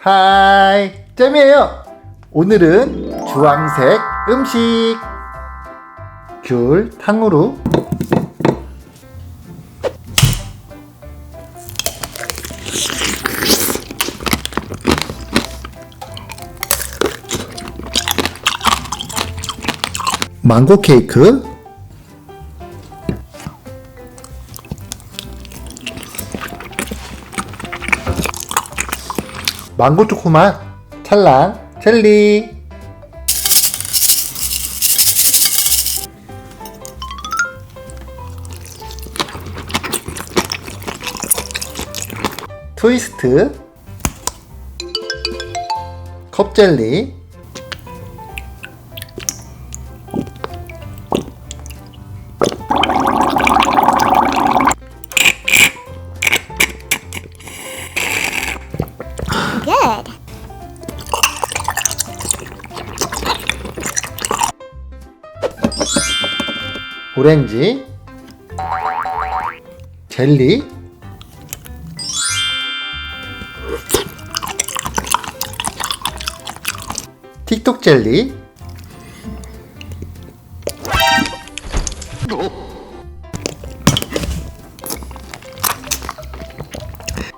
하이, 잼이에요. 오늘은 주황색 음식. 귤 탕후루. 망고 케이크. 망고 초코맛 찰랑 젤리. 트위스트. 컵젤리 Good. 오렌지 젤리 틱톡 젤리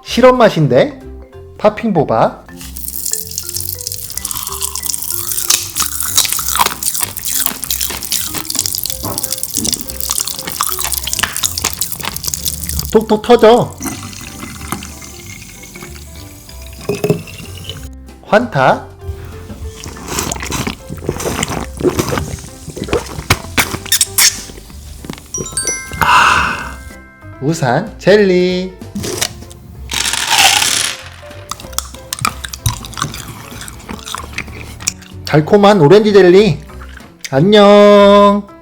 시럽 맛인데 팝핑 보바 톡톡 터져. 환타. 아, 우산 젤리. 달콤한 오렌지 젤리. 안녕.